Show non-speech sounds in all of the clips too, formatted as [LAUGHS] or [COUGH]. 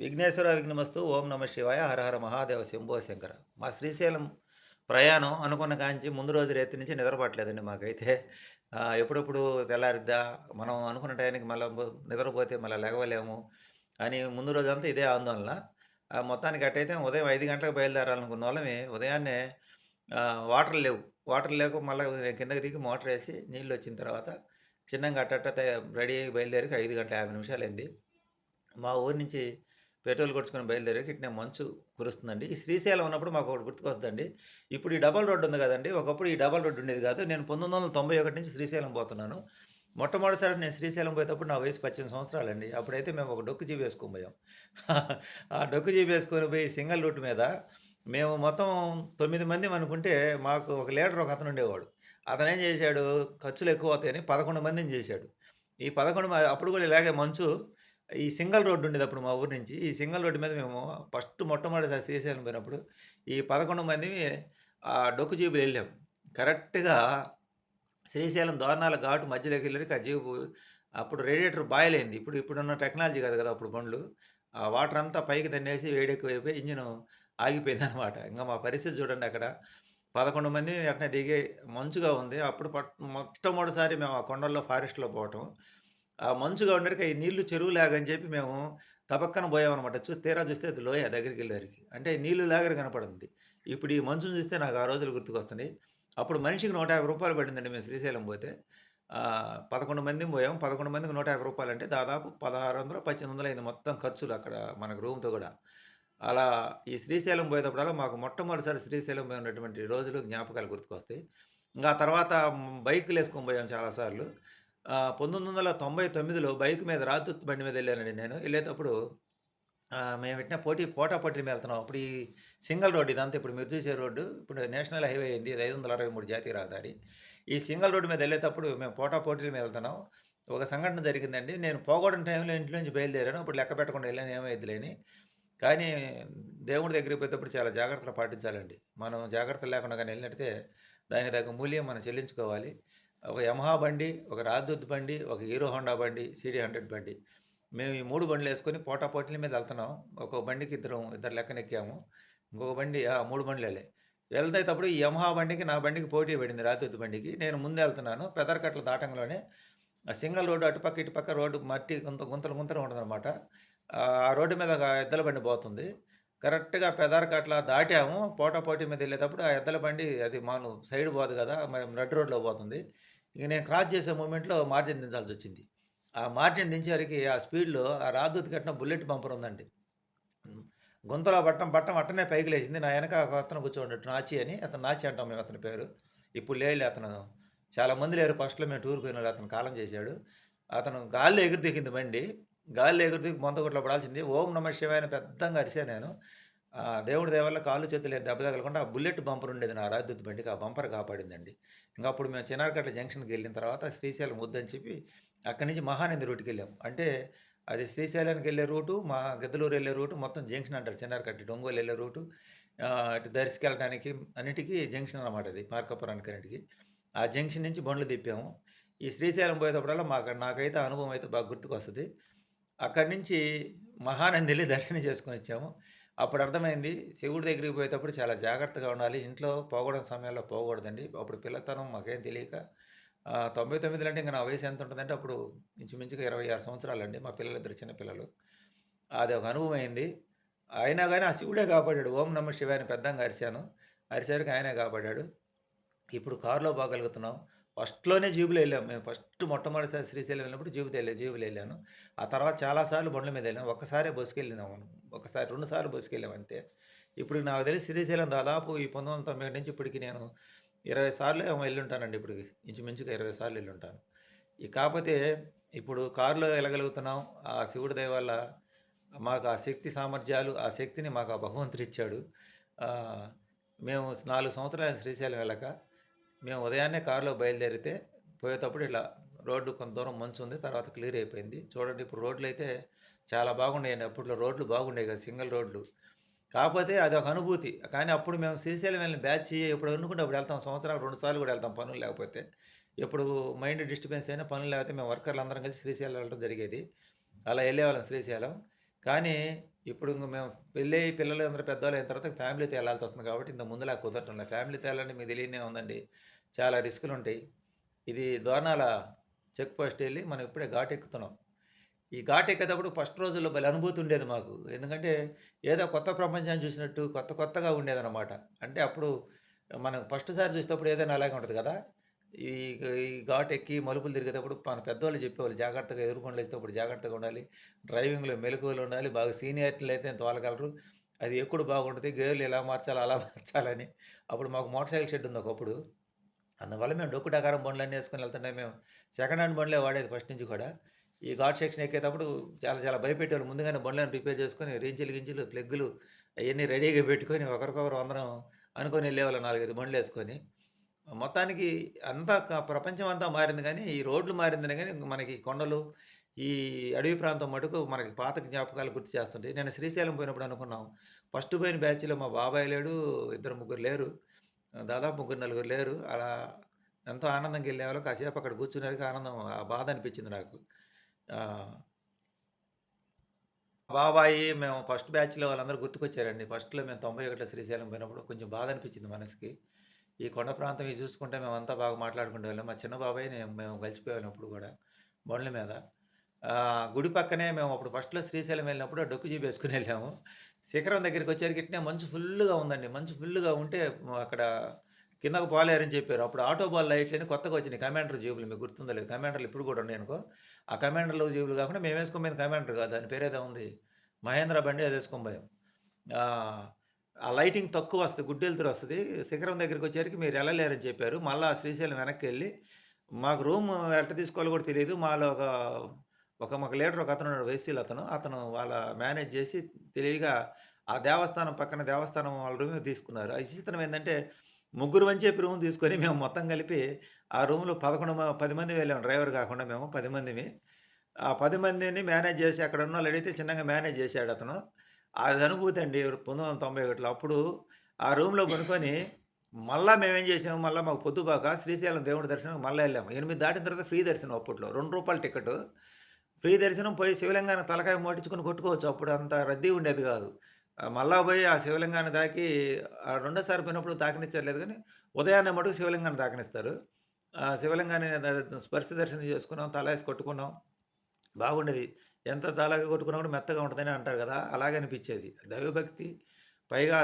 విఘ్నేశ్వర విఘ్నమస్తు ఓం నమ శివాయ హరహర మహాదేవ శంభో శంకర. మా శ్రీశైలం ప్రయాణం అనుకున్న కాంచి ముందు రోజు రేతి నుంచి నిద్రపట్టలేదండి మాకైతే. ఎప్పుడప్పుడు తెల్లారిద్దా మనం అనుకున్న టైంకి మళ్ళీ నిద్రపోతే మళ్ళీ లేవలేము అని ముందు రోజంతా ఇదే ఆందోళన. ఆ, మొత్తానికి అట్టయితే ఉదయం ఐదు గంటలకు బయలుదేరాలనుకున్న వాళ్ళమే ఉదయాన్నే వాటర్ లేవు. వాటర్ లేక మళ్ళీ కిందకి దిగి మోటార్ వేసి నీళ్ళు వచ్చిన తర్వాత చిన్నగా అట్టట్ట రెడీ బయలుదేరికి ఐదు గంటల యాభై నిమిషాలు అయింది మా ఊరి నుంచి పెట్రోల్ కొట్టుకొని బయలుదేరి ఇట్నే మంచు కురుస్తుందండి. ఈ శ్రీశైలం ఉన్నప్పుడు మాకు ఒకటి గుర్తుకొస్తుందండి. ఇప్పుడు ఈ డబల్ రోడ్డు ఉంది కదండి ఒకప్పుడు ఈ డబల్ రోడ్డు ఉండేది కాదు. నేను పంతొమ్మిది వందల తొంభై ఒకటి నుంచి శ్రీశైలం పోతున్నాను. మొట్టమొదటిసారి నేను శ్రీశైలం పోయేటప్పుడు నా వయసు పద్దెనిమిది సంవత్సరాలండి. అప్పుడైతే మేము ఒక డొక్కు జీబీ వేసుకొని పోయాం. [LAUGHS] ఆ డొక్కు జీబీ వేసుకొని పోయి సింగిల్ రూట్ మీద మేము మొత్తం తొమ్మిది మంది అనుకుంటే మాకు ఒక లీడర్ ఒక అతను ఉండేవాడు. అతను ఏం చేశాడు ఖర్చులు ఎక్కువ అవుతాయని పదకొండు మందిని చేశాడు. ఈ పదకొండు మ- అప్పుడు కూడా ఇలాగే మంచు ఈ సింగల్ రోడ్డు ఉండేది అప్పుడు మా ఊరి నుంచి ఈ సింగల్ రోడ్డు మీద మేము ఫస్ట్ మొట్టమొదటిసారి శ్రీశైలం పోయినప్పుడు ఈ పదకొండు మంది ఆ డొక్కు జీబులు వెళ్ళాం. కరెక్ట్గా శ్రీశైలం దోరణాల ఘాటు మధ్యలోకి వెళ్ళేది ఆ జీబు అప్పుడు రేడియేటర్ బాయిల్ అయింది ఇప్పుడు ఇప్పుడున్న టెక్నాలజీ కాదు కదా అప్పుడు బండ్లు. ఆ వాటర్ అంతా పైకి తన్నేసి వేడెక్కువైపోయి ఇంజిన్ ఆగిపోయింది అనమాట ఇంకా మా పరిస్థితి చూడండి అక్కడ. పదకొండు మంది అట్నే దిగే మంచుగా ఉంది. అప్పుడు మొట్టమొదటిసారి మేము ఆ కొండల్లో ఫారెస్ట్లో పోవటం. ఆ మంచుగా ఉండరికి ఈ నీళ్ళు చెరువు లాగని చెప్పి మేము తపక్కన పోయామన్నమాట. చూ తీరా చూస్తే అది లోయ దగ్గరికి వెళ్ళేసరికి. అంటే నీళ్ళు లాగని కనపడింది. ఇప్పుడు ఈ మంచును చూస్తే నాకు ఆ రోజులు గుర్తుకొస్తున్నాయి. అప్పుడు మనిషికి నూట యాభై రూపాయలు పడిందండి మేము శ్రీశైలం పోతే. పదకొండు మంది పోయాం. పదకొండు మందికి నూట యాభై రూపాయలు అంటే దాదాపు పదహారు వందలు పద్దెనిమిది వందలు అయింది మొత్తం ఖర్చులు అక్కడ మనకు రూమ్తో కూడా. అలా ఈ శ్రీశైలం పోయేటప్పుడల్లా మాకు మొట్టమొదటిసారి శ్రీశైలం పోయి ఉన్నటువంటి రోజులు జ్ఞాపకాలు గుర్తుకొస్తాయి. ఇంకా తర్వాత బైకులు వేసుకొని పోయాం చాలాసార్లు పంతొమ్మిది వందల తొంభై తొమ్మిదిలో బైక్ మీద రాజుత్ బండి మీద వెళ్ళానండి నేను. వెళ్ళేటప్పుడు మేము పెట్టిన పోటీ పోటా పోటీ వెళ్తున్నాం. అప్పుడు ఈ సింగిల్ రోడ్ ఇదంతా ఇప్పుడు మీరు చూసే రోడ్డు ఇప్పుడు నేషనల్ హైవే అయింది ఐదు వందల అరవై మూడు జాతీయ రహదారి. ఈ సింగిల్ రోడ్డు మీద వెళ్ళేటప్పుడు మేము పోటా పోటీల మీద వెళ్తున్నాం. ఒక సంఘటన జరిగిందండి. నేను పోగొడిన టైంలో ఇంట్లో నుంచి బయలుదేరాను. అప్పుడు లెక్క పెట్టకుండా వెళ్ళాను ఏమైద్దిలేని కానీ దేవుడి దగ్గరికి పోయేటప్పుడు చాలా జాగ్రత్తలు పాటించాలండి. మనం జాగ్రత్తలు లేకుండా కానీ వెళ్ళినట్టే దానికి తగ్గ మూల్యం మనం చెల్లించుకోవాలి. ఒక యమహా బండి ఒక రాజదూత్ బండి ఒక హీరో హోండా బండి సిడీ హండ్రెడ్ బండి. మేము ఈ మూడు బండ్లు వేసుకొని పోటా పోటీల మీద వెళ్తున్నాం. ఒక బండికి ఇద్దరం ఇద్దరు లెక్కనెక్కాము. ఇంకొక బండి ఆ మూడు బండ్లే వెళ్తేటప్పుడు ఈ యమహా బండికి నా బండికి పోటీ పడింది రాజదూత్ బండికి. నేను ముందు వెళ్తున్నాను. పెదరకట్ల దాటంలోనే సింగల్ రోడ్డు అటుపక్క ఇటుపక్క రోడ్డు మట్టి గుంత గుంతలు గుంతలు ఉంటుందన్నమాట. ఆ రోడ్డు మీద ఒక ఎద్దల బండి పోతుంది. కరెక్ట్గా పెదారకట్ల దాటాము. పోటా పోటీ మీద వెళ్ళేటప్పుడు ఆ ఎద్దల బండి అది మాను సైడ్ పోదు కదా మరి రెడ్ రోడ్లో పోతుంది. ఇక నేను క్రాస్ చేసే మూమెంట్లో మార్జిన్ దించాల్సి వచ్చింది. ఆ మార్జిన్ దించేసరికి ఆ స్పీడ్లో ఆ రాదూత్ కట్టిన బుల్లెట్ బంపర్ ఉందండి. గుంతలో బట్టం బట్టం అట్టనే పైకి లేచింది. నా వెనక ఒక అతను కూర్చోండి నాచి అని. అతను నాచి అంటాం మేము అతని పేరు. ఇప్పుడు లేడు అతను. చాలా మంది లేరు. ఫస్ట్లో మేము టూర్ పోయిన వాళ్ళు అతను కాలం చేశాడు. అతను గాల్లో ఎగురు దిగింది బండి. గాలి ఎగురు దిగి మొంత పడాల్సింది. ఓం నమ శివాయ అని పెద్దంగా అరిసా నేను. దేవుడి దేవల్ల కాళ్ళు చేతులు దెబ్బ తగలకుండా ఆ బుల్లెట్ బంపర్ ఉండేది నా రాజదూత్ బండికి. ఆ బంపర్ కాపాడిందండి. ఇంకా అప్పుడు మేము చిన్నారకట్ల జంక్షన్కి వెళ్ళిన తర్వాత శ్రీశైలం వద్దని చెప్పి అక్కడి నుంచి మహానంది రూట్కి వెళ్ళాం. అంటే అది శ్రీశైలానికి వెళ్ళే రూటు మా గద్దలూరు వెళ్ళే రూటు మొత్తం జంక్షన్ అంటారు. చిన్నారకట్టి డొంగోలు వెళ్ళే రూటు ఇటు అటు దర్శకి వెళ్ళడానికి అన్నిటికీ జంక్షన్ అన్నమాట అది మార్కాపురానికి అన్నిటికీ. ఆ జంక్షన్ నుంచి బండ్లు తిప్పాము. ఈ శ్రీశైలం పోయేటప్పుడల్లా మాకు నాకైతే అనుభవం అయితే బాగా గుర్తుకొస్తుంది. అక్కడి నుంచి మహానంది వెళ్ళి దర్శనం చేసుకొని వచ్చాము. అప్పుడు అర్థమైంది శివుడి దగ్గరికి పోయేటప్పుడు చాలా జాగ్రత్తగా ఉండాలి. ఇంట్లో పోకూడని సమయాల్లో పోకూడదండి అప్పుడు పిల్లతనం మాకేం తెలియక తొంభై తొమ్మిదిలో అంటే ఇంకా నా వయసు ఎంత ఉంటుందంటే అప్పుడు ఇంచుమించుగా ఇరవై ఆరు సంవత్సరాలు అండి మా పిల్లలిద్దరు చిన్న పిల్లలు. అది ఒక అనుభవం అయింది. అయినా కానీ ఆ శివుడే కాపాడాడు. ఓం నమ శివాయ అని పెద్దంగా అరిశాను అరిసరికి ఆయనే కాపాడాడు. ఇప్పుడు కారులో పోగలుగుతున్నాం. ఫస్ట్లోనే జీబులు వెళ్ళాం. మేము ఫస్ట్ మొట్టమొదటిసారి శ్రీశైలం వెళ్ళినప్పుడు జీబుతో వెళ్ళా జీబులో వెళ్ళాను. ఆ తర్వాత చాలాసార్లు బండ్ల మీద వెళ్ళాను ఒక్కసారే బస్సుకి వెళ్ళినాము ఒకసారి రెండు సార్లు బస్సుకి వెళ్ళాం అంతే. ఇప్పుడు నాకు తెలిసి శ్రీశైలం దాదాపు ఈ పంతొమ్మిది వందల తొంభై నుంచి ఇప్పటికి నేను ఇరవై సార్లు వెళ్ళి ఉంటానండి ఇప్పటికి. ఇంచుమించుగా ఇరవై సార్లు వెళ్ళి ఉంటాను ఇక కాకపోతే ఇప్పుడు కారులో వెళ్ళగలుగుతున్నాం. ఆ శివుడి దయ వల్ల మాకు ఆ శక్తి సామర్థ్యాలు ఆ శక్తిని మాకు ఆ భగవంతుడు ఇచ్చాడు. మేము నాలుగు సంవత్సరాలు శ్రీశైలం వెళ్ళక మేము ఉదయాన్నే కారులో బయలుదేరితే పోయేటప్పుడు ఇలా రోడ్డు కొంత దూరం మంచు ఉంది తర్వాత క్లియర్ అయిపోయింది. చూడండి ఇప్పుడు రోడ్లు అయితే చాలా బాగుండేయండి అప్పట్లో రోడ్లు బాగుండేవి కదా సింగిల్ రోడ్లు. కాకపోతే అది ఒక అనుభూతి. కానీ అప్పుడు మేము శ్రీశైలం వెళ్ళిన బ్యాచ్ ఎప్పుడు అనుకుంటే అప్పుడు వెళ్తాం సంవత్సరాలు రెండు సార్లు కూడా వెళ్తాం పనులు లేకపోతే. ఎప్పుడు మైండ్ డిస్టర్బెన్స్ అయినా పనులు లేకపోతే మేము వర్కర్లు అందరం కలిసి శ్రీశైలం వెళ్ళడం జరిగేది. అలా వెళ్ళేవాళ్ళం శ్రీశైలం. కానీ ఇప్పుడు ఇంక మేము పెళ్ళి పిల్లలు అందరూ పెద్దవాళ్ళు అయిన తర్వాత ఫ్యామిలీతో వెళ్ళాల్సి వస్తుంది కాబట్టి ఇంత ముందులా కుదరటం లేదు. ఫ్యామిలీతో వెళ్ళాలంటే మీకు తెలియనే ఉందండి. చాలా రిస్కులు ఉంటాయి. ఇది దోర్నాల చెక్ పోస్ట్ వెళ్ళి మనం ఇప్పుడే ఘాట్ ఎక్కుతున్నాం. ఈ ఘాట్ ఎక్కేటప్పుడు ఫస్ట్ రోజుల్లో భలే అనుభూతి ఉండేది మాకు. ఎందుకంటే ఏదో కొత్త ప్రపంచాన్ని చూసినట్టు కొత్త కొత్తగా ఉండేదన్నమాట. అంటే అప్పుడు మనం ఫస్ట్ సారి చూసేటప్పుడు ఏదైనా అలాగే ఉంటుంది కదా. ఈ ఈ ఘాట్ ఎక్కి మలుపులు తిరిగేటప్పుడు మన పెద్దవాళ్ళు చెప్పేవాళ్ళు జాగ్రత్తగా ఎదుర్కొని లేచేటప్పుడు జాగ్రత్తగా ఉండాలి. డ్రైవింగ్లో మెలకువలు ఉండాలి. బాగా సీనియర్లు అయితే తోలగలరు అది ఎప్పుడు బాగుంటుంది. గేర్లు ఎలా మార్చాలి అలా [LAUGHS] మార్చాలని. అప్పుడు మాకు మోటార్ సైకిల్ షెడ్ ఉంది ఒకప్పుడు. అందువల్ల మేము డొక్కు డకారం బండ్లన్నీ వేసుకొని వెళ్తుంటే మేము సెకండ్ హ్యాండ్ బండ్లే వాడేది ఫస్ట్ నుంచి కూడా. ఈ ఘాట్ సెక్షన్ ఎక్కేటప్పుడు చాలా చాలా భయపెట్టేవారు ముందుగానే బండ్లను రిపేర్ చేసుకొని రేంజీలు గింజలు ప్లగ్గులు అవన్నీ రెడీగా పెట్టుకొని ఒకరికొకరు అందరం అనుకొని వెళ్ళేవాళ్ళం నాలుగైదు బండ్లు వేసుకొని. మొత్తానికి అంతా ప్రపంచం అంతా మారింది కానీ ఈ రోడ్లు మారింది కానీ మనకి కొండలు ఈ అడవి ప్రాంతం మటుకు మనకి పాత జ్ఞాపకాలు గుర్తు చేస్తుంటాయి. నేను శ్రీశైలం పోయినప్పుడు అనుకున్నాం. ఫస్ట్ పోయిన బ్యాచ్లో మా బాబాయ్ లేడు ఇద్దరు ముగ్గురు లేరు. దాదాపు ముగ్గురు నలుగురు లేరు. అలా ఎంతో ఆనందంగా వెళ్ళేవాళ్ళు కాసేపు అక్కడ కూర్చునేందుకు ఆనందం ఆ బాధ అనిపించింది నాకు. బాబాయి మేము ఫస్ట్ బ్యాచ్లో వాళ్ళందరూ గుర్తుకొచ్చారండి. ఫస్ట్లో మేము తొంభై ఒకటిలో శ్రీశైలం పోయినప్పుడు కొంచెం బాధ అనిపించింది మనసుకి. ఈ కొండ ప్రాంతం ఇది చూసుకుంటే మేమంతా బాగా మాట్లాడుకుంటే వాళ్ళం. మా చిన్న బాబాయ్ నేను మేము కలిసిపోయాం అప్పుడు కూడా బండ్ల మీద. గుడి పక్కనే మేము అప్పుడు ఫస్ట్లో శ్రీశైలం వెళ్ళినప్పుడు డొక్కు జీప్ వేసుకుని వెళ్ళాము. శిఖరం దగ్గరికి వచ్చేసరికి ఇట్నే మంచు ఫుల్గా ఉందండి. మంచు ఫుల్గా ఉంటే అక్కడ కిందకు పోలేరని చెప్పారు. అప్పుడు ఆటో బాల్ లైట్లని కొత్తగా వచ్చినాయి. కమాండర్ జీబులు మీకు గుర్తుందో లేదు. కమాండర్లు ఇప్పుడు కూడా ఉన్నాయి అనుకో. ఆ కమాండర్లు జీబులు కాకుండా మేము వేసుకోపోయింది కమాండర్ కాదు. దాని పేరేదో ఉంది. మహేంద్ర బండి అది వేసుకోబోయాం ఆ, ఆ లైటింగ్ తక్కువ వస్తుంది. గుడ్డెలుతురు వస్తుంది. శిఖరం దగ్గరికి వచ్చేసరికి మీరు వెళ్ళలేరని చెప్పారు. మళ్ళీ శ్రీశైలం వెనక్కి వెళ్ళి మాకు రూమ్ ఎట్ట తీసుకోవాలో కూడా తెలియదు. మాలో ఒక ఒక మాకు లీడర్ ఒక అతను ఉన్నాడు వైసీలు అతను. అతను వాళ్ళ మేనేజ్ చేసి తెలివిగా ఆ దేవస్థానం పక్కన దేవస్థానం వాళ్ళ రూమ్ తీసుకున్నారు. ఆ విచిత్రం ఏంటంటే ముగ్గురు అని చెప్పి రూమ్ తీసుకొని మేము మొత్తం కలిపి ఆ రూమ్లో పదకొండు పది మంది వెళ్ళాము డ్రైవర్ కాకుండా మేము పది మందిమి ఆ పది మందిని మేనేజ్ చేసి అక్కడ ఉన్న వాళ్ళు అడిగితే చిన్నగా మేనేజ్ చేశాడు అతను. అది అనుభూతి అండి. పంతొమ్మిది వందల తొంభై ఒకటిలో అప్పుడు ఆ రూమ్లో కొనుక్కొని మళ్ళా మేమేం చేసాము మళ్ళీ మాకు పొద్దుబాక శ్రీశైలం దేవుడి దర్శనం మళ్ళీ వెళ్ళాము ఎనిమిది దాటిన తర్వాత ఫ్రీ దర్శనం అప్పట్లో. రెండు రూపాయల టికెట్. ఫ్రీ దర్శనం పోయి శివలింగాన్ని తలకాయ మోటించుకుని కొట్టుకోవచ్చు. అప్పుడు అంత రద్దీ ఉండేది కాదు. మళ్ళా పోయి ఆ శివలింగాన్ని దాకి ఆ రెండోసారి పోయినప్పుడు తాకనిచ్చలేదు కానీ ఉదయాన్నే మటుకు శివలింగాన్ని తాకనిస్తారు ఆ శివలింగాన్ని స్పర్శ దర్శనం చేసుకున్నాం తలాసి కొట్టుకున్నాం. బాగుండేది. ఎంత తలగా కొట్టుకున్నా కూడా మెత్తగా ఉంటుందని అంటారు కదా అలాగే అనిపించేది. దైవభక్తి పైగా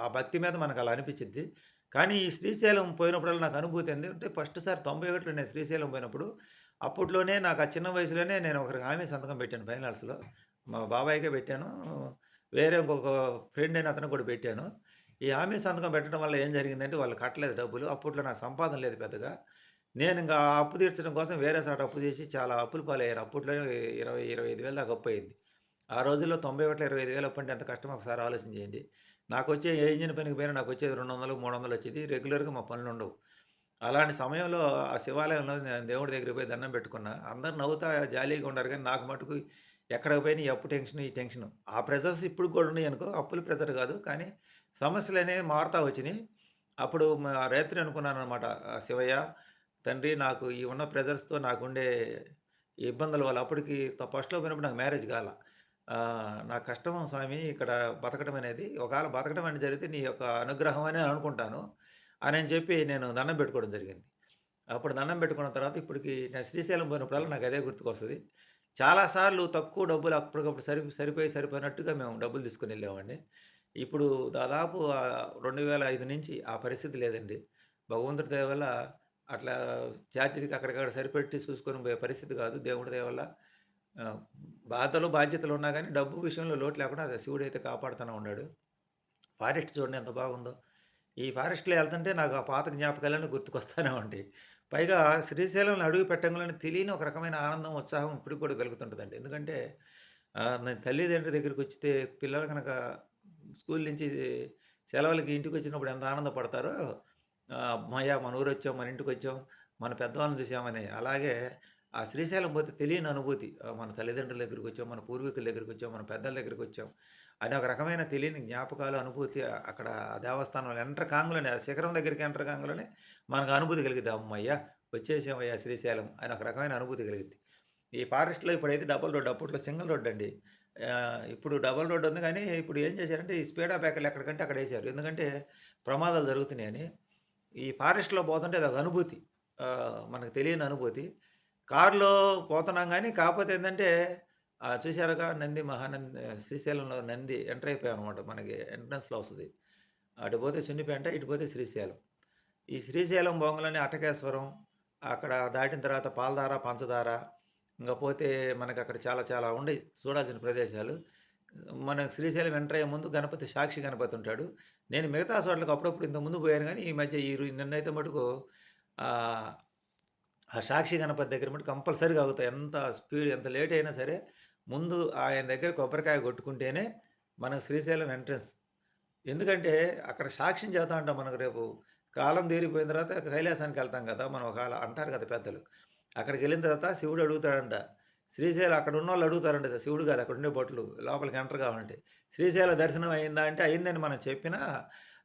ఆ భక్తి మీద మనకు అలా అనిపించింది కానీ ఈ శ్రీశైలం పోయినప్పుడల్లా నాకు అనుభూతి ఏంటంటే అంటే ఫస్ట్ సారి తొంభై ఒకటిలో నేను శ్రీశైలం పోయినప్పుడు అప్పట్లోనే నాకు ఆ చిన్న వయసులోనే నేను ఒకరికి హామీ సంతకం పెట్టాను ఫైనాన్స్లో మా బాబాయ్కే పెట్టాను. వేరే ఇంకొక ఫ్రెండ్ అయిన అతను కూడా పెట్టాను. ఈ హామీ సంతకం పెట్టడం వల్ల ఏం జరిగిందంటే వాళ్ళు కట్టలేదు డబ్బులు. అప్పట్లో నాకు సంపాదన లేదు పెద్దగా. నేను ఇంకా ఆ అప్పు తీర్చడం కోసం వేరే చోట అప్పు చేసి చాలా అప్పులు పాలయ్యారు. అప్పట్లోనే ఇరవై ఇరవై ఐదు వేలు దాకా అప్పు అయింది. ఆ రోజుల్లో తొంభై ఒకటి ఇరవై ఐదు వేలు అప్పు అంటే ఎంత కష్టం? ఒకసారి ఆలోచన చేయండి. నాకు వచ్చే ఏ ఇంజిన్ పనికి పోయినా నాకు వచ్చేది రెండు వందలు మూడు వందలు వచ్చేది. రెగ్యులర్గా మా పనులు ఉండవు. అలాంటి సమయంలో ఆ శివాలయంలో నేను దేవుడి దగ్గరికి పోయి దండం పెట్టుకున్నా. అందరు నవ్వుతా జాలీగా ఉన్నారు కానీ నాకు మటుకు ఎక్కడికి పోయినా ఈ అప్పు టెన్షన్ ఈ టెన్షన్. ఆ ప్రెజర్స్ ఇప్పుడు కూడా ఉన్నాయి అనుకో అప్పులు ప్రెజర్ కాదు. కానీ సమస్యలు అనేవి మారుతా వచ్చినాయి. అప్పుడు మా రైతులు అనుకున్నాను అనమాట శివయ్య తండ్రి నాకు ఈ ఉన్న ప్రెజర్స్తో నాకుండే ఈ ఇబ్బందుల వల్ల అప్పటికి ఫస్ట్లో పోయినప్పుడు నాకు మ్యారేజ్ కాల. నా కష్టం స్వామి ఇక్కడ బతకడం అనేది ఒకవేళ బతకడం అనేది జరిగితే నీ యొక్క అనుగ్రహం అని అనుకుంటాను. అని అని చెప్పి నేను దండం పెట్టుకోవడం జరిగింది. అప్పుడు దండం పెట్టుకున్న తర్వాత ఇప్పటికి నేను శ్రీశైలం పోయినప్పుడల్లా నాకు అదే గుర్తుకొస్తుంది. చాలాసార్లు తక్కువ డబ్బులు అప్పటికప్పుడు సరి సరిపోయి సరిపోయినట్టుగా మేము డబ్బులు తీసుకుని వెళ్ళేవాడిని. ఇప్పుడు దాదాపు రెండు వేల ఐదు నుంచి ఆ పరిస్థితి లేదండి. భగవంతుడి దయ వల్ల అట్లా చార్జీకి అక్కడికక్కడ సరిపెట్టి చూసుకొని పోయే పరిస్థితి కాదు. దేవుడి దయ వల్ల బాధలు బాధ్యతలు ఉన్నా కానీ డబ్బు విషయంలో లోటు లేకుండా శివుడు అయితే కాపాడుతూనే ఉన్నాడు. ఫారెస్ట్ చూడండి ఎంత బాగుందో. ఈ ఫారెస్ట్లో వెళ్తుంటే నాకు ఆ పాత జ్ఞాపకాలను గుర్తుకొస్తానే ఉంటాయి పైగా శ్రీశైలంలో అడుగు పెట్టంగానే తెలియని ఒక రకమైన ఆనందం ఉత్సాహం ఇప్పటికి కూడా కలుగుతుంటుందండి. ఎందుకంటే నేను తల్లిదండ్రుల దగ్గరికి వచ్చితే పిల్లలు కనుక స్కూల్ నుంచి సెలవులకి ఇంటికి వచ్చినప్పుడు ఎంత ఆనందపడతారో మయా అమ్మయ్య మన ఊరు వచ్చాం మన ఇంటికి వచ్చాం మన పెద్దవాళ్ళని చూసామని. అలాగే ఆ శ్రీశైలం పోతే తెలియని అనుభూతి మన తల్లిదండ్రుల దగ్గరికి వచ్చాం మన పూర్వీకుల దగ్గరికి వచ్చాం మన పెద్దల దగ్గరికి వచ్చాం. అది ఒక రకమైన తెలియని జ్ఞాపకాలు అనుభూతి అక్కడ దేవస్థానంలో ఎంటర్ కాంగులోనే శిఖరం దగ్గరికి ఎంటర్ కాంగులోనే మనకు అనుభూతి కలిగింది అమ్మయ్యా వచ్చేసామయ్యా శ్రీశైలం అని ఒక రకమైన అనుభూతి కలిగింది ఈ ఫారెస్ట్లో ఇప్పుడైతే డబుల్ రోడ్ అప్పట్లో సింగిల్ రోడ్ అండి ఇప్పుడు డబుల్ రోడ్ ఉంది కానీ ఇప్పుడు ఏం చేశారంటే ఈ స్పీడా బ్రేకర్లు ఎక్కడికంటే అక్కడ వేసారు ఎందుకంటే ప్రమాదాలు జరుగుతున్నాయని. ఈ ఫారెస్ట్‌లో పోతుంటే అదొక అనుభూతి. మనకు తెలియని అనుభూతి. కారులో పోతున్నాం కానీ కాకపోతే ఏంటంటే చూశారుగా నంది మహానంది శ్రీశైలంలో నంది ఎంటర్ అయిపోయామనమాట. మనకి ఎంట్రన్స్‌లో వస్తుంది అటు పోతే సున్నిపేంట, ఇటు పోతే శ్రీశైలం. ఈ శ్రీశైలం బొంగలోనే అటకేశ్వరం, అక్కడ దాటిన తర్వాత పాలధార, పంచదార, ఇంకా పోతే మనకక్కడ చాలా చాలా ఉండి చూడాల్సిన ప్రదేశాలు. మనకు శ్రీశైలం ఎంటర్ అయ్యే ముందు గణపతి సాక్షి గణపతి ఉంటాడు. నేను మిగతా చోట్లకి అప్పుడప్పుడు ఇంత ముందు పోయాను కానీ ఈ మధ్య ఈ నిన్నైతే మటుకు ఆ సాక్షి గణపతి దగ్గర మటుకు కంపల్సరీగా అవుతాయి ఎంత స్పీడ్ ఎంత లేట్ అయినా సరే, ముందు ఆయన దగ్గర కొబ్బరికాయ కొట్టుకుంటేనే మనకు శ్రీశైలం ఎంట్రన్స్. ఎందుకంటే అక్కడ సాక్ష్యం చేస్తా ఉంటాం మనకు రేపు కాలం తీరిపోయిన తర్వాత కైలాసానికి వెళ్తాం కదా! మనం ఒకవేళ అంటారు కదా పెద్దలు. అక్కడికి వెళ్ళిన తర్వాత శివుడు అడుగుతాడంట. శ్రీశైలం అక్కడ ఉన్న వాళ్ళు అడుగుతారంట శివుడు కాదు అక్కడ ఉండే బొట్లు లోపలికి ఎంటర్ కావాలంటే. శ్రీశైలం దర్శనం అయిందా అంటే అయిందని మనం చెప్పినా,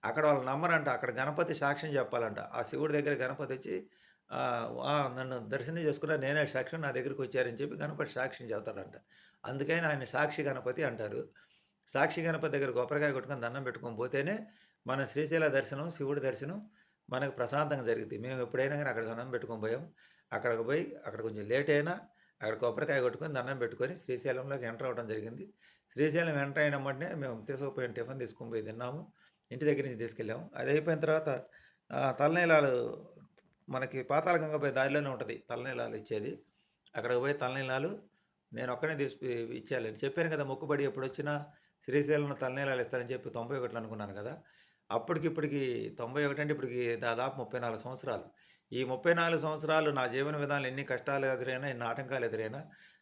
అక్కడ వాళ్ళు నమ్మరంట. అక్కడ గణపతి సాక్ష్యం చెప్పాలంట. ఆ శివుడి దగ్గర గణపతి వచ్చి నన్ను దర్శనం చేసుకున్న నేనే సాక్ష్యం నా దగ్గరికి వచ్చారని చెప్పి గణపతి సాక్ష్యం చెబుతాడంట. అందుకని ఆయన సాక్షి గణపతి అంటారు. సాక్షి గణపతి దగ్గర కొబ్బరికాయ కొట్టుకొని దండం పెట్టుకొని పోతేనే మన శ్రీశైల దర్శనం, శివుడి దర్శనం మనకు ప్రశాంతంగా జరిగింది మేము ఎప్పుడైనా కానీ అక్కడ దండం పెట్టుకొని పోయాం. అక్కడికి పోయి అక్కడ కొంచెం లేట్ అయినా అక్కడ కొబ్బరికాయ కొట్టుకొని దండం పెట్టుకొని శ్రీశైలంలోకి ఎంటర్ అవ్వడం జరిగింది. శ్రీశైలం ఎంటర్ అయిన వెంటనే మేము తీసుకుపోయిన టిఫిన్ తీసుకొని పోయి తిన్నాము. ఇంటి దగ్గర నుంచి తీసుకెళ్ళాము. అది అయిపోయిన తర్వాత తలనీలాలు మనకి పాతాళగంగ పోయి దారిలోనే ఉంటుంది తలనీలాలు ఇచ్చేది. అక్కడికి పోయి తలనీలాలు నేను ఒక్కనే తీసి ఇచ్చేయాలని చెప్పాను కదా! మొక్కుబడి ఎప్పుడొచ్చినా శ్రీశైలంలో తలనీలాలు ఇస్తానని చెప్పి 91లో అనుకున్నాను కదా! అప్పటికిప్పటికి 91 అంటే ఇప్పటికి దాదాపు 34 సంవత్సరాలు. ఈ 34 సంవత్సరాలు నా జీవన విధానం ఎన్ని కష్టాలు ఎదురైనా, ఎన్ని ఆటంకాలు ఎదురైనా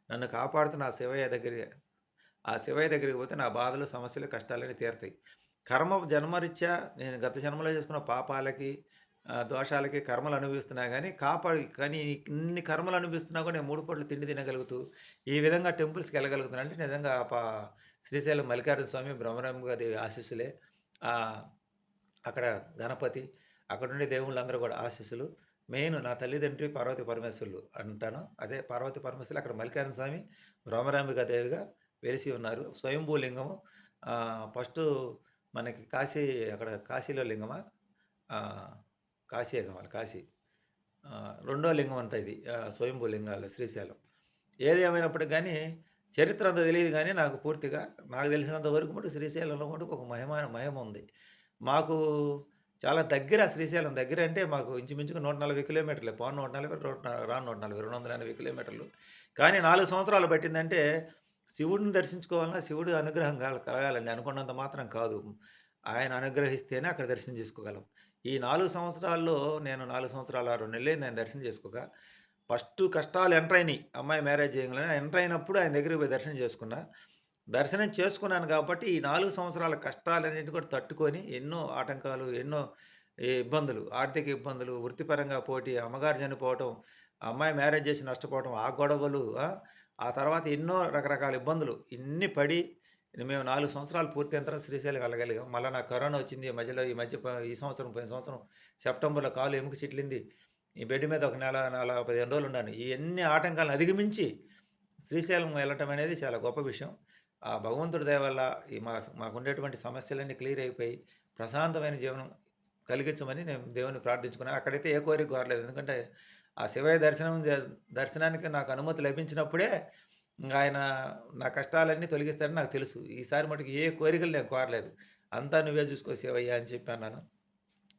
నన్ను కాపాడుతున్న ఆ శివయ్య దగ్గర ఆ శివయ్య దగ్గరికి పోతే నా బాధలు, సమస్యలు, కష్టాలన్నీ తీరుతాయి కర్మ జన్మరీత్యా నేను గత జన్మలో చేసుకున్న పాపాలకి, దోషాలకి కర్మలు అనుభవిస్తున్నా కానీ కాపాడి కానీ ఇన్ని కర్మలు అనుభవిస్తున్నా కూడా నేను మూడు పూటలు తిండి తినగలుగుతూ, ఈ విధంగా టెంపుల్స్‌కెళ్ళగలుగుతున్నాను అంటే నిజంగా ప శ్రీశైలం మల్లికార్జున స్వామి, భ్రమరాంబికా ఆశీస్సులే. అక్కడ గణపతి, అక్కడుండే దేవుళ్ళందరూ కూడా ఆశీస్సులు. మెయిన్ నా తల్లిదండ్రి పార్వతి పరమేశ్వరులు అంటాను. అదే పార్వతి పరమేశ్వరులు అక్కడ మల్లికార్జున స్వామి, భ్రమరాంబికా దేవిగా వెలిసి ఉన్నారు. స్వయంభూ లింగము. ఫస్ట్ మనకి కాశీ అక్కడ కాశీలో లింగమా? ఆహ్, కాశీయే కావాలి కాశీ. రెండో లింగం అంత ఇది. స్వయంభూ లింగాలు శ్రీశైలం. ఏది ఏమైనప్పటికి కానీ చరిత్ర అంత తెలియదు కానీ నాకు పూర్తిగా నాకు తెలిసినంత వరకు మటు శ్రీశైలంలో మటుకు ఒక మహిమ మహిమ ఉంది. మాకు చాలా దగ్గర శ్రీశైలం దగ్గర అంటే మాకు ఇంచుమించుగా 140 కిలోమీటర్లే. పోను నూట నలభై రాను 140 280 కిలోమీటర్లు. కానీ నాలుగు సంవత్సరాలు పట్టిందంటే శివుడిని దర్శించుకోవాలన్నా శివుడు అనుగ్రహం కల కలగాలండి. అనుకున్నంత మాత్రం కాదు. ఆయన అనుగ్రహిస్తేనే అక్కడ దర్శనం చేసుకోగలం. ఈ నాలుగు సంవత్సరాల్లో నేను 4 సంవత్సరాల 2 నెలలైంది నేను దర్శనం చేసుకోక. ఫస్ట్ కష్టాలు ఎంటర్ అయినాయి అమ్మాయి మ్యారేజ్ చేయగలని ఎంటర్ అయినప్పుడు ఆయన దగ్గరికి పోయి దర్శనం చేసుకున్నా. దర్శనం చేసుకున్నాను కాబట్టి ఈ నాలుగు సంవత్సరాల కష్టాలన్నిటిని కూడా తట్టుకొని ఎన్నో ఆటంకాలు, ఎన్నో ఇబ్బందులు, ఆర్థిక ఇబ్బందులు, వృత్తిపరంగా పోటీ, అమ్మగారు చనిపోవటం, అమ్మాయి మ్యారేజ్ చేసి నష్టపోవటం, ఆ గొడవలు ఆ తర్వాత ఎన్నో రకరకాల ఇబ్బందులు ఇన్ని పడి మేము నాలుగు సంవత్సరాలు పూర్తయిన తర్వాత శ్రీశైలం వెళ్ళగలిగాం. మళ్ళీ నాకు కరోనా వచ్చింది. ఈ మధ్యలో ఈ మధ్య ఈ సంవత్సరం పోయిన సంవత్సరం సెప్టెంబర్‌లో కాలు ఎముక చిట్లింది. ఈ బెడ్ మీద ఒక నెల, నెల 15 రోజులు ఉన్నాను. ఇవన్నీ ఆటంకాలను అధిగమించి శ్రీశైలం వెళ్ళటం అనేది చాలా గొప్ప విషయం. ఆ భగవంతుడి దయ వల్ల ఈ మా మాకుండేటువంటి సమస్యలన్నీ క్లియర్ అయిపోయి ప్రశాంతమైన జీవనం కలిగించమని నేను దేవుని ప్రార్థించుకున్నాను. అక్కడైతే ఏ కోరిక కోరలేదు. ఎందుకంటే ఆ శివయ్య దర్శనం దర్శనానికి నాకు అనుమతి లభించినప్పుడే ఇంకా ఆయన నా కష్టాలన్నీ తొలగిస్తాడని నాకు తెలుసు. ఈసారి మటుకు ఏ కోరికలు నేను కోరలేదు. అంతా నువ్వే చూసుకో శివయ్య అని చెప్పి అన్నాను.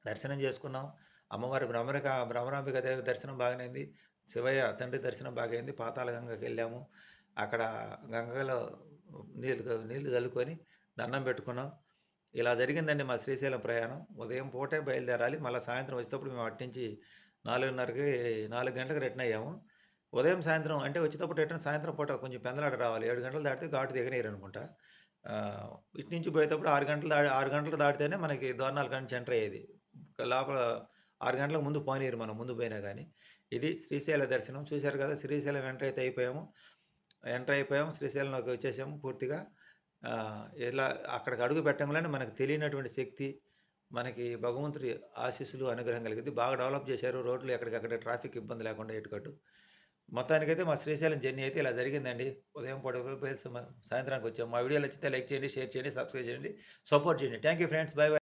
దర్శనం చేసుకున్నాం. అమ్మవారి భ్రమరిక భ్రమరాంబిక దేవి దర్శనం బాగానైంది శివయ్య తండ్రి దర్శనం బాగా గంగకి వెళ్ళాము అక్కడ గంగలో నీళ్ళు నీళ్ళు చల్లుకొని దండం పెట్టుకున్నాం. ఇలా జరిగిందండి మా శ్రీశైలం ప్రయాణం. ఉదయం పూటే బయలుదేరాలి. మళ్ళీ సాయంత్రం వచ్చేటప్పుడు మేము అటునుంచి 4:30కి 4 గంటలకు రిటర్న్ అయ్యాము. ఉదయం, సాయంత్రం అంటే వచ్చేటప్పుడు రిటర్న్ సాయంత్రం పూట కొంచెం పెందలాడ రావాలి. ఏడు గంటలు దాటితే ఘాటు దిగనేరు అనుకుంటా ఇటు నుంచి పోయేటప్పుడు ఆరు గంటలు దాటి ఆరు గంటలు దాటితేనే మనకి దోర్నాలు కానీ సెంటర్ అయ్యేది. లోపల ఆరు గంటలకు ముందు పోనీరు మనం ముందు పోయినా కానీ ఇది శ్రీశైల దర్శనం. చూశారు కదా! శ్రీశైలం ఎంటర్ అయితే అయిపోయాము. ఎంటర్ అయిపోయాము. శ్రీశైలంలోకి వచ్చేసాము పూర్తిగా. ఇలా అక్కడికి అడుగు పెట్టంగానే మనకు తెలియనటువంటి శక్తి, మనకి భగవంతుడి ఆశీస్సులు, అనుగ్రహం కలిగింది బాగా డెవలప్ చేశారు. రోడ్లు ఎక్కడికక్కడ ట్రాఫిక్ ఇబ్బంది లేకుండా ఎటుకట్టు మొత్తానికైతే మా శ్రీశైలం జర్నీ అయితే ఇలా జరిగిందండి. ఉదయం పూట సాయంత్రానికి వచ్చాం. మా వీడియోలు నచ్చితే లైక్ చేయండి, షేర్ చేయండి, సబ్స్క్రైబ్ చేయండి, సపోర్ట్ చేయండి. Thank you friends. Bye bye.